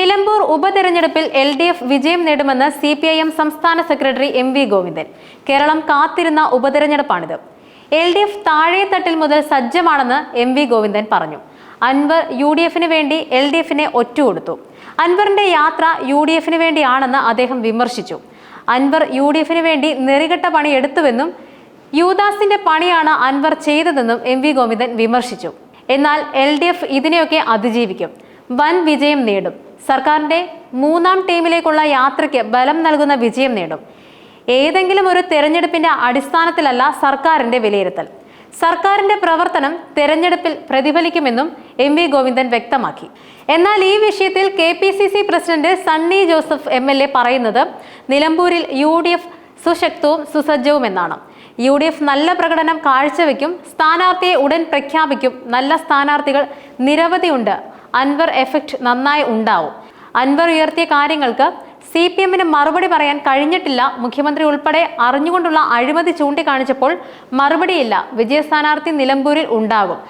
നിലമ്പൂർ ഉപതെരഞ്ഞെടുപ്പിൽ L D F വിജയം നേടുമെന്ന് സി പി ഐ എം സംസ്ഥാന secretary M V Govindan. Keralam കാത്തിരുന്ന ഉപതെരഞ്ഞെടുപ്പാണിത്. എൽ ഡി എഫ് താഴെത്തട്ടിൽ മുതൽ സജ്ജമാണെന്ന് എം വി ഗോവിന്ദൻ പറഞ്ഞു. അൻവർ യു ഡി എഫിന് വേണ്ടി എൽ ഡി എഫിനെ ഒറ്റുകൊടുത്തു. അൻവറിന്റെ യാത്ര യു ഡി എഫിന് വേണ്ടിയാണെന്ന് അദ്ദേഹം വിമർശിച്ചു. അൻവർ യു ഡി എഫിന് വേണ്ടി നെറികെട്ട പണി എടുത്തുവെന്നും യുദാസിന്റെ പണിയാണ് അൻവർ ചെയ്തതെന്നും എം വി ഗോവിന്ദൻ വിമർശിച്ചു. എന്നാൽ എൽ ഡി എഫ് ഇതിനെയൊക്കെ അതിജീവിക്കും. വൻ വിജയം നേടും. സർക്കാരിന്റെ മൂന്നാം ടീമിലേക്കുള്ള യാത്രയ്ക്ക് ബലം നൽകുന്ന വിജയം നേടും. ഏതെങ്കിലും ഒരു തെരഞ്ഞെടുപ്പിന്റെ അടിസ്ഥാനത്തിലല്ല സർക്കാരിന്റെ വിലയിരുത്തൽ. സർക്കാരിന്റെ പ്രവർത്തനം തെരഞ്ഞെടുപ്പിൽ പ്രതിഫലിക്കുമെന്നും എം വി ഗോവിന്ദൻ വ്യക്തമാക്കി. എന്നാൽ ഈ വിഷയത്തിൽ K P C C president Sunny Joseph M L A പറയുന്നത് നിലമ്പൂരിൽ യു ഡി എഫ് സുശക്തവും സുസജ്ജവും എന്നാണ്. യു ഡി എഫ് നല്ല പ്രകടനം കാഴ്ചവെക്കും സ്ഥാനാർത്ഥിയെ ഉടൻ പ്രഖ്യാപിക്കും നല്ല സ്ഥാനാർത്ഥികൾ നിരവധിയുണ്ട് അൻവർ എഫക്റ്റ് നന്നായി ഉണ്ടാവും. അൻവർ ഉയർത്തിയ കാര്യങ്ങൾക്ക് സി പി എമ്മിന് മറുപടി പറയാൻ കഴിഞ്ഞിട്ടില്ല. മുഖ്യമന്ത്രി ഉൾപ്പെടെ അറിഞ്ഞുകൊണ്ടുള്ള അഴിമതി ചൂണ്ടിക്കാണിച്ചപ്പോൾ മറുപടിയില്ല. വിജയ സ്ഥാനാർത്ഥി നിലമ്പൂരിൽ ഉണ്ടാകും.